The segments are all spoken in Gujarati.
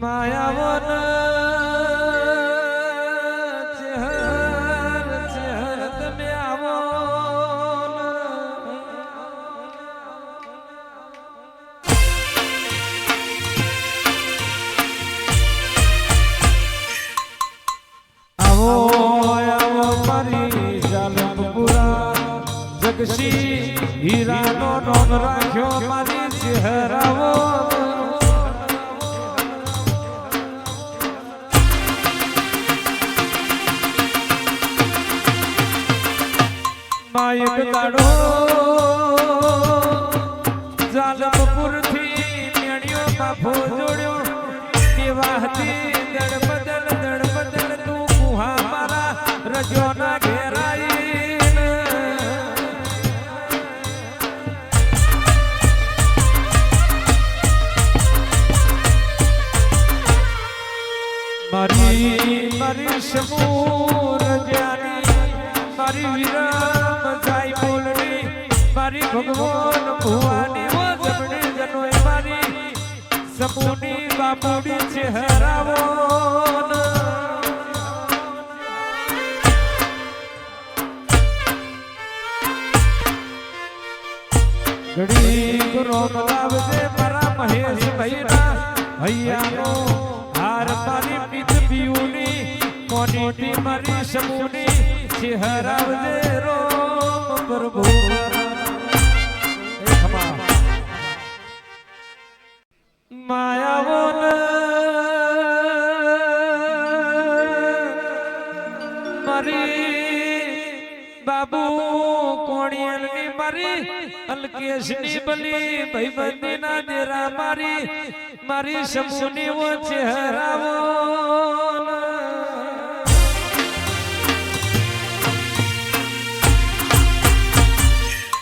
માયાવન ચહેર ચહેર તમે આવો આવો આવો મારી જાલમપુરા જગશી હીરાનો નોમ રાખ્યો મારી ચહેરાવો માયક કાઢો. જાલમપુરથી મેણ્યો બાફો જોડ્યો. કેવા હતી બદલ દળ બદલ તું કુહા મારા રજો ના ઘેરાઈ મારી મારી સમૂર જ્ઞાની મારી મારી ભગવાન ભુવાની જમણી જનોય મારી સમૂની બાપુડી ચહેરાવો હરાવો ઘડી ગુરો લાવજે મારા મહેશ ભાઈના હૈયાનો હાર મારી પીત પીયુની કોની મારી સમૂની ચહેરાવજે હરાવજે રોમ પ્રભુ માયાવન. મરી બાબુ કોણિયલની મારી, અલકેશની બલી ભાઈબંધી ના દેરા મારી મારી સમૂની ઓ ચહેરાવો.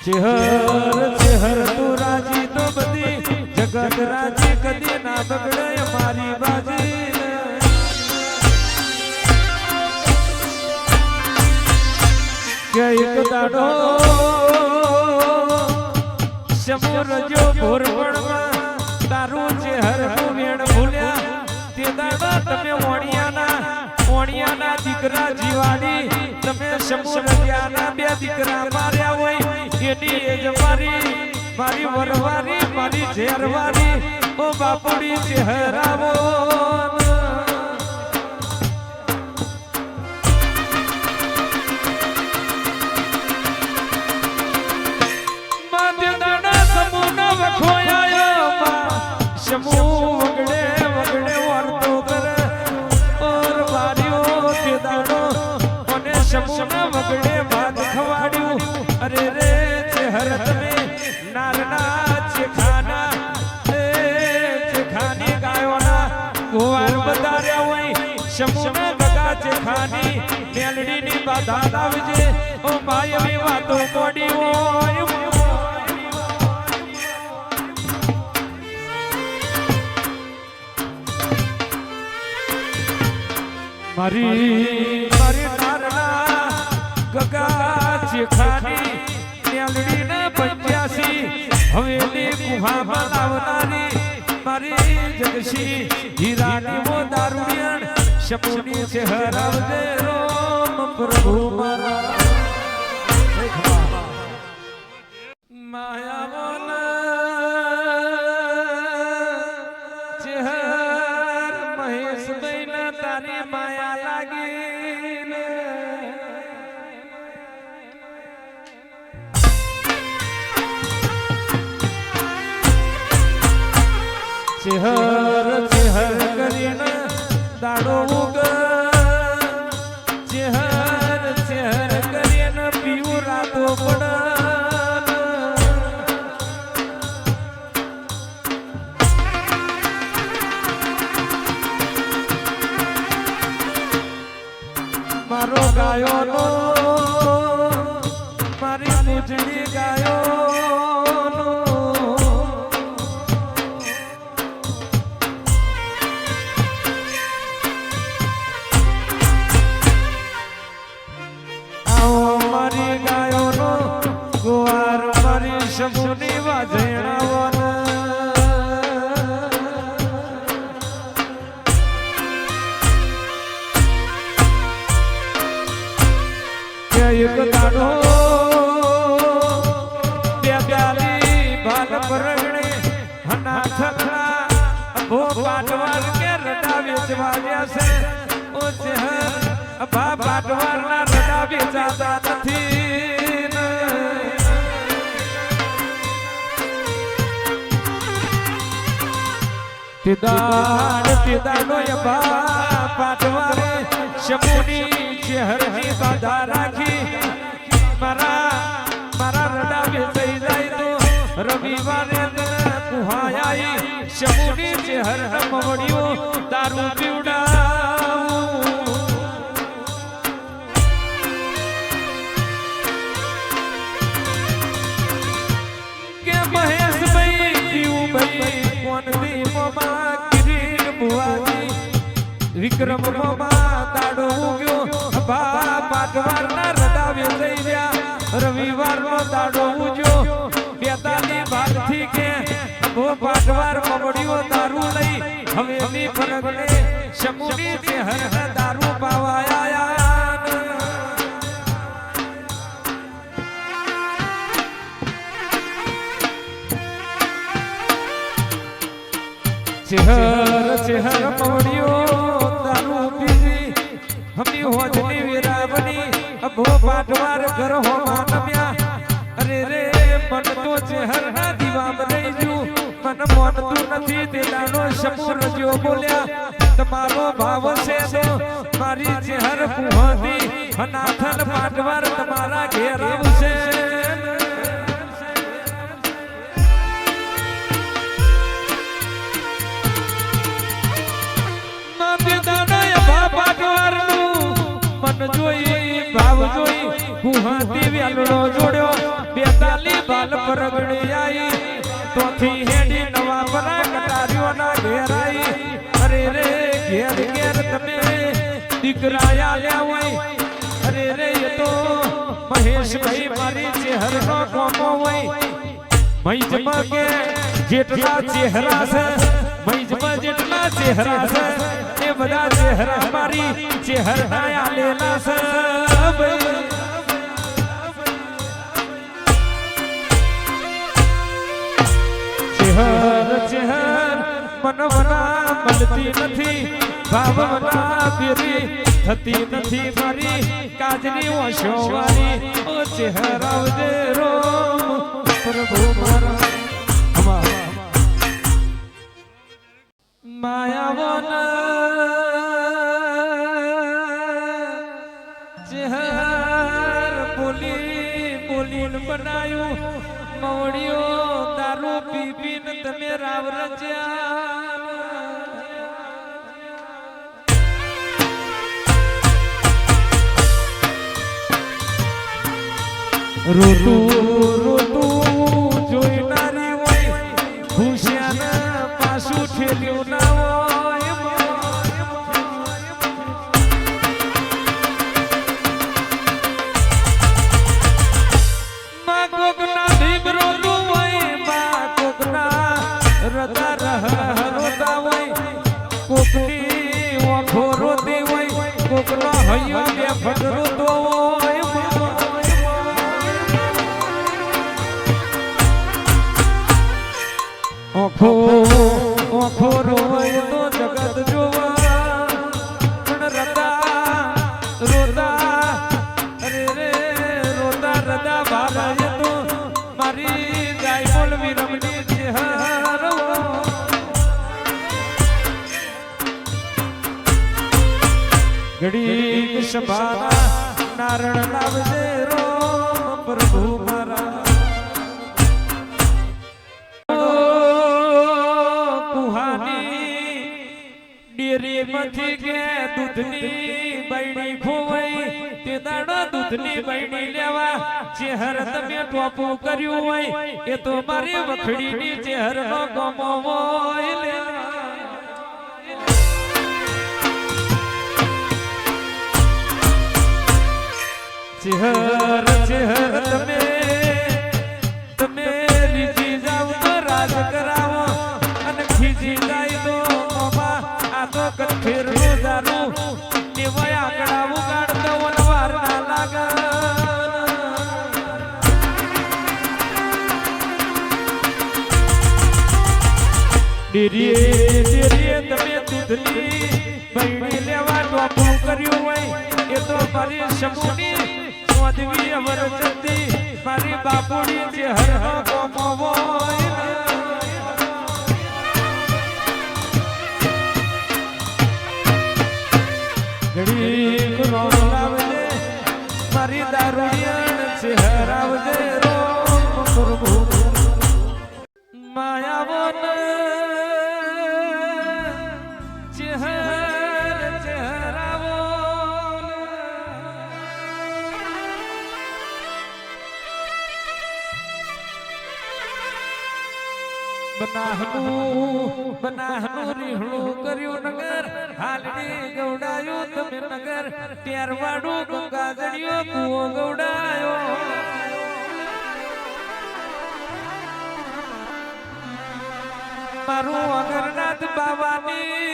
ચહેર ચહેર તું રાજી તો બધી જગત કદી ના બગડે મારી બાજી. કે એક દાડો સમોર જો ભોર પણમાં તારું ચેહરનું વેણ ભૂલ્યા. તે દાડો તમે ઓણિયાના ઓણિયાના દીકરા જીવાડી. તમે સમુર બે દીકરા માર્યા હોય, એની એ જ મારી મારી વરવારી મારી ઝેરવારી ઓ બાપડી ચહેરાવો નારના બાધા લાવજે. ઓ માયવી મારી મારી નારના ગગા ચેખાની ગુહામાં લાવનારી મારી જગશી. હીરાની મો દારૂણ શપુની છે હરાવજે રોમ પ્રભુ મારા. ચહેર મહેશ બૈના તારી ચહેર ચહેર કરીને દાડો ઉગ ચહેર ચહેર કરીને પીવું રાતો પડ મારો ગાયો મારી ગાયોનો ગુવાર મારી શમશુની વાજણાઓને એક દાડો બે પ્યાલી ભાગ પરણે હના પાટવાર કે રડા વેચવા ગયા છે. ઓ ચહેર ભા પાટવારના શમુની ચહેરની બાધા રાખી. મારા મારા રડાવે થઈ જાય તો રવિવારે કુહાયાઈ. શમુની ચહેર મવડિયો તારું વિક્રમ તાડો ઉગ્યો બા પાટવારના રડાવે ગયા રવિવાર નો તાડો ઉગ્યો બેતાલી ભાગથી કે ભો પાટવાર મમડીઓ દારૂ લઈ હવે ની ફરગને શમુની જે હર દારૂ પાવાયા ચહેર ચહેર મવડિયો દારૂ પીવી હમી હોજની વિરાવણી અભો પાટવાર ઘર હો માનમ્યા અરે રે, મન તો ચેહર ના દીવામ રહી જુ મન મોનતું નથી તેડાનો શપુર જો બોલ્યા. તમારો ભાવ છે તો મારી ચહેર કુહતી અનાથન પાટવાર તમારા ઘેર જોઈ, ભાવ જોઈ ગુહાતી વેલડો જોડ્યો, બેતાલી બાલ પરગડી આઈ, તોથી હેડી નવા પરા કટાર્યો ઘેર ઘેરાઈ અરે રે, ઘેર ઘેર તમે દીકરા આલ્યા હોય. અરે રે, એ તો મહેશભાઈ મારી ચહેરનો કોમો હોય. મૈજમાં કે જેટલા ચહેરા છે, મૈજમાં જેટલા ચહેરા છે બધા ચહેરા મારી ચહેરા આલેલા છે ચહેર ચહેર મનવના મળતી નથી, ભાવના પીરી થતી નથી મારી, કાજની ઓશો વાળી ઓ ચહેરા આવજે રોમ. બોલી, બોલીને બનાયું. મવડિયો દારૂ પી પીને તમે રાવ રચ્યા. ઋતુ ઋતુ જોઈનારી હોય, ભૂસ્યાના પાછું ઠેલ્યું ના હોય. ઘડી સભાના નારણ લાવજે રો પ્રભુ મારા. કુહાની ડેરી માંથી કે દૂધની બૈણી ખોવાઈ તે દાડો દૂધની બૈણી લેવા ચહેર તમે ટોપું કર્યું હોય એ તો મારી વખડીની ચહેર નો ગમો હોય ચહેર ચહેર તમે તમે રીજી જાવ તો રાજ કરાવો અને ખીજી જાય તો બાબા આ તો કથેરનું દારૂ દેવાય આકડા ઉગાડતો વનવાર ના લાગે. ડેરીએ ડેરીએ તમે દૂધની બૈડી લેવા ટોપું કર્યું હોય, એ તો મારી શમુની ચોદવી વરસતી મારી બાપુની જે હર હો ગોમો બનાહનું બનાહનું, રીહણું કર્યું નગર. હાલડી ગવડાયું તમે નગર. ત્યારવાડું ગંગાજળિયો કૂવો ગવડાયો મારું અગરનાથ બાવાની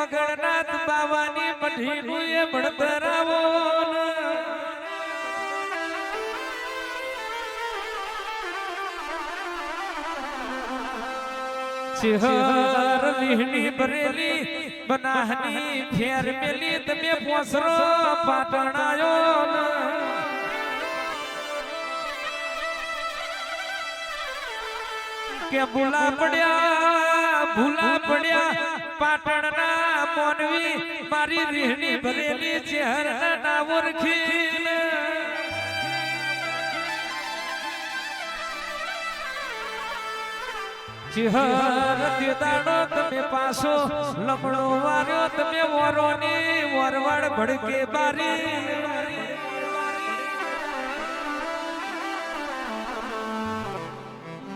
અગરનાથ બાવાની મઢીનું એ ભણતરાવો ચિહર લીહણી બરેલી બનાહની ફેર મેલી, તમે પોસરો પાટણ આયો કે ભૂલા પડ્યા ભૂલા પડ્યા, પાટણના મોનવી, મારી રીહણી ભરેલી ચહેરા ના ઓળખી ચિહર દેદાડો તમે વરવાડ ભડકે બારી.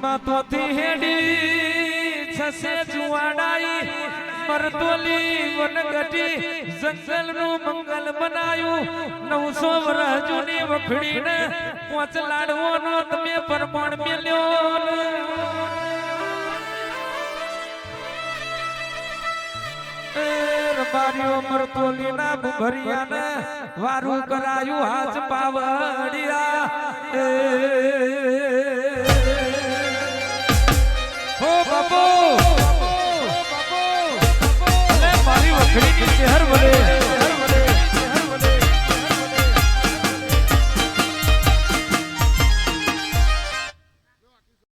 માતોથી હેડી છસે જુવાડાઈ મરતોલી વનગટી, જંગલનું મંગલ બનાયું. નવસો વર્ષ જૂની વખડીને પોચ લાડવાનો તમે પરમાણ મેલ્યો રબાર્યો મરતો લીના ભરિયાને વારું કરાયું હાથ પાવડિયા. હો બાપો. બાપો. બાપો મારી વખડી ચહેર બને